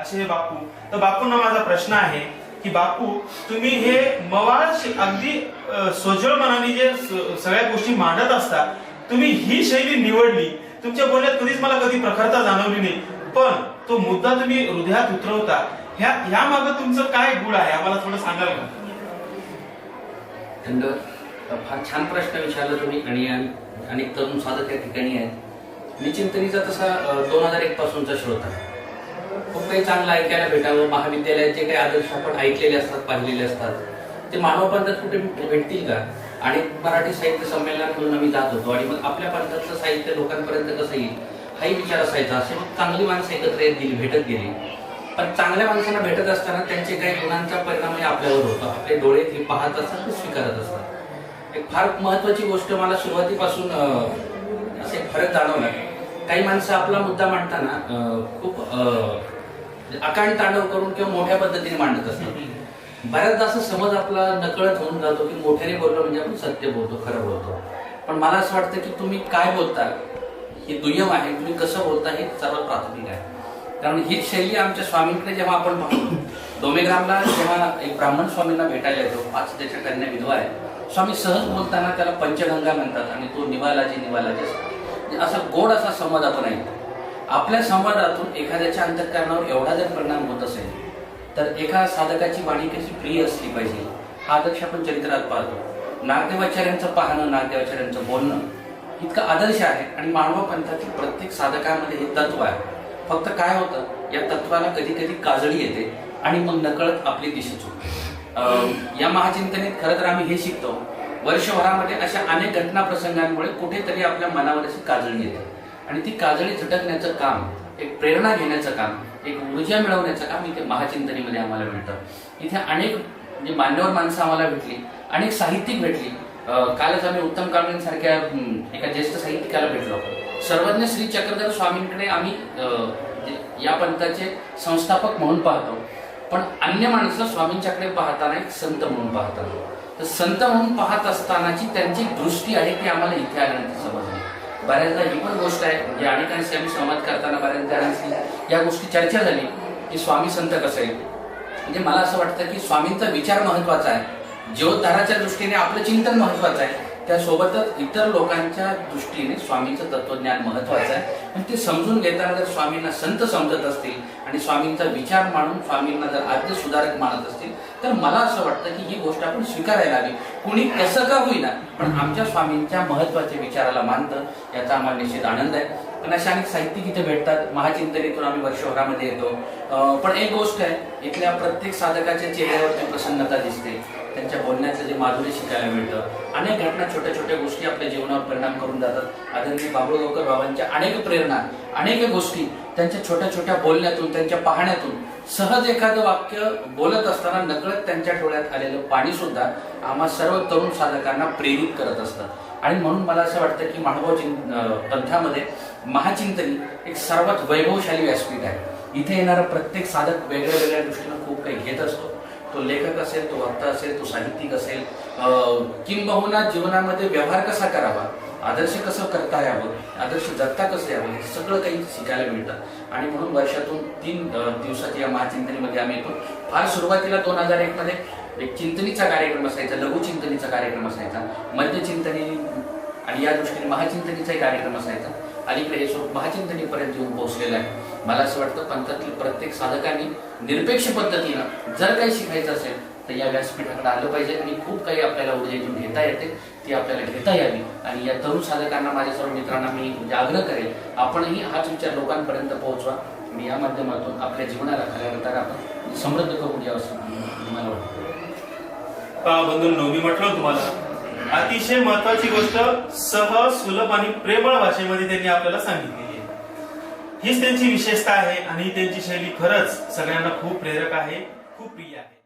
असे हे बापू. तर बापूंना माझा प्रश्न आहे की बापू तुम्ही हे मवाळ अगदी सोजळ मनाने जे सगळ्या गोष्टी मांडत असता तुम्ही ही शैली निवडली. तुमच्या बोलण्यात कधीच मला कधी प्रखरता जाणवली नाही. पण तो मुद्दा तुम्ही हृदयात उतरवता. ह्या ह्या मागं तुमचं काय गुण आहे? आम्हाला थोडं सांगाल का? धन्यवाद. फार छान प्रश्न विचारला तुम्ही आणि अनेक तरुण साधक या ठिकाणी आहेत. मी चिंतनीचा तसा दोन हजार एक पासूनचा श्रोता खूप काही चांगलं ऐकायला भेटावं. महाविद्यालयात जे काही आदर्श आपण ऐकलेले असतात पाहिलेले असतात. ते मानव पंथात कुठे भेटतील का? आणि मराठी साहित्य संमेलनातून आम्ही जात होतो. आणि मग आपल्या पंथातलं साहित्य लोकांपर्यंत कसं येईल? हाही विचार असायचा. असे मग चांगली माणसं एकत्र येत गेली भेटत गेली. पण चांगल्या माणसांना भेटत असताना त्यांचे काही गुणांचा परिणामही आपल्यावर होतो. आपले डोळे ते पाहत असतात ते स्वीकारत असतात. एक फार महत्वाची गोष्ट मला सुरुवातीपासून अं, असे फरक जाणवला. काही माणसं आपला मुद्दा मांडताना अं, खूप अकांड तांडव करून किंवा मोठ्या पद्धतीने मांडत असतात. बऱ्याचदा असं समज आपला नकळत होऊन जातो की मोठ्याने बोललो म्हणजे आपण सत्य बोलतो खरं बोलतो. पण मला असं वाटतं की तुम्ही काय बोलता हे दुय्यम आहे तुम्ही कसं बोलता हे सर्वात प्राथमिक आहे. कारण हीच शैली आमच्या स्वामींकडे जेव्हा आपण पाहतो डोमेग्रामला जेव्हा एक ब्राह्मण स्वामींना भेटायला येतो पाच त्याच्या कन्या विधवा आहे स्वामी सहज बोलताना त्याला पंचगंगा म्हणतात आणि तो निवालाजी निवालाजी म्हणजे असा गोड असा संवाद आपण ऐकतो. आपल्या संवादातून एखाद्याच्या अंतकरणावर एवढा जर परिणाम होत असेल तर एका साधकाची वाणी कशी प्रिय असली पाहिजे हा आदर्श आपण चरित्रात पाहतो. नागदेवाचार्यांचं पाहणं नागदेवाचार्यांचं बोलणं इतका आदर्श आहे आणि मानव पंथातील प्रत्येक साधकामध्ये हे तत्व आहे. फक्त काय होतं या तत्वाला कधी कधी काजळी येते आणि मग नकळत आपली दिशा चुकते. अं, या महाचिंतनेत खरं तर आम्ही हे शिकतो वर्षभरामध्ये अशा अनेक घटना प्रसंगांमुळे कुठेतरी आपल्या मनावर अशी काजळी येते. आणि ती काजळी झटकण्याचं काम एक प्रेरणा घेण्याचं काम एक ऊर्जा मिळवण्याचं काम इथे महाचिंतनीमध्ये आम्हाला मिळतं. इथे अनेक म्हणजे मान्यवर माणसं आम्हाला भेटली अनेक साहित्यिक भेटली. कालच आम्ही उत्तम कांबळेंसारख्या एका ज्येष्ठ साहित्यिकाला भेटलो. सर्वज्ञ श्री चक्रधर स्वामींकडे आम्ही अं, म्हणजे या पंथाचे संस्थापक म्हणून पाहतो. पण अन्य माणसं स्वामींच्याकडे पाहताना एक संत म्हणून पाहतात. तर संत म्हणून पाहत असतानाची त्यांची दृष्टी आहे ती आम्हाला इथे आल्यानंतर समजली. बऱ्याचदा ही पण गोष्ट आहे. म्हणजे अनेकांशी आम्ही संवाद करताना बऱ्याच जणांशी या गोष्टी चर्चा झाली की स्वामी संत कसं आहे म्हणजे मला असं वाटतं की स्वामींचा विचार महत्त्वाचा आहे. जीवोद्धाराच्या दृष्टीने आपलं चिंतन महत्वाचं आहे. त्यासोबतच इतर लोकांच्या दृष्टीने स्वामींचं तत्वज्ञान महत्वाचं आहे. पण ते समजून घेताना जर स्वामींना संत समजत असतील आणि स्वामींचा विचार मानून स्वामींना जर आद्य सुधारक मानत असतील तर मला असं वाटतं की ही गोष्ट आपण स्वीकारायला हवी. कुणी कसं का होईना पण आमच्या स्वामींच्या महत्त्वाच्या विचाराला मानतं याचा आम्हाला निश्चित आनंद आहे. पण अशा अनेक साहित्यिक इथे भेटतात महाचिंतनेतून आम्ही वर्षभरामध्ये येतो. पण एक गोष्ट आहे इथल्या प्रत्येक साधकाच्या चेहऱ्यावरती प्रसन्नता दिसते. त्यांच्या बोलण्याचं जे माधुर्य शिकायला मिळतं. अनेक घटना छोट्या छोट्या गोष्टी आपल्या जीवनावर परिणाम करून जातात. आदरणीय बाबुळगावकर बाबांच्या अनेक प्रेरणा अनेक गोष्टी त्यांच्या छोट्या छोट्या बोलण्यातून त्यांच्या पाहण्यातून. सहज एखादं वाक्य बोलत असताना नकळत त्यांच्या डोळ्यात आलेलं पाणी सुद्धा आम्हा सर्व तरुण साधकांना प्रेरित करत असतं. आणि म्हणून मला असं वाटतं की महानुभाव चिं पंथामध्ये महाचिंतनी एक सर्वात वैभवशाली व्यासपीठ आहे. इथे येणारा प्रत्येक साधक वेगळ्या वेगळ्या दृष्टीनं खूप काही घेत असतो. तो लेखक असेल तो वक्ता असेल तो साहित्यिक असेल किंबहुना जीवनामध्ये व्यवहार कसा करावा आदर्श कसं करता यावं आदर्श जगता कसं यावं हे सगळं काही शिकायला मिळतं. आणि म्हणून वर्षातून तीन दिवसात दिवसाच्या या महाचिंतनीमध्ये आम्ही येतो. फार सुरुवातीला दोन हजार एक मध्ये एक चिंतनीचा कार्यक्रम असायचा लघुचिंतनीचा कार्यक्रम असायचा मध्यचिंतनी आणि या दृष्टीने महाचिंतनीचाही कार्यक्रम असायचा. अलीकडे हे स्वरूप महाचिंतनीपर्यंत येऊन पोहोचलेलं आहे. मला असं वाटतं पंथातील प्रत्येक साधकांनी निरपेक्ष पद्धतीनं जर काही शिकायचं असेल तर या व्यासपीठाकडे आलं पाहिजे आणि खूप काही आपल्याला ऊर्जेतून घेता येते ती आपल्याला घेता यावी. आणि या तरुण साधकांना माझ्या सर्व मित्रांना मी म्हणजे आग्रह करेल आपणही हाच विचार लोकांपर्यंत पोहोचवा. आणि या माध्यमातून आपल्या जीवनाला खऱ्या अर्थानं आपण समृद्ध करून यावं असं मला वाटतं. बंधू मी म्हटलं तुम्हाला? अतिशय महत्वाची गोष्ट सहज सुलभ आणि प्रेमळ भाषेमध्ये त्यांनी आपल्याला सांगितलेली आहे. हीच त्यांची विशेषता आहे आणि त्यांची शैली खरंच सगळ्यांना खूप प्रेरक आहे खूप प्रिय आहे.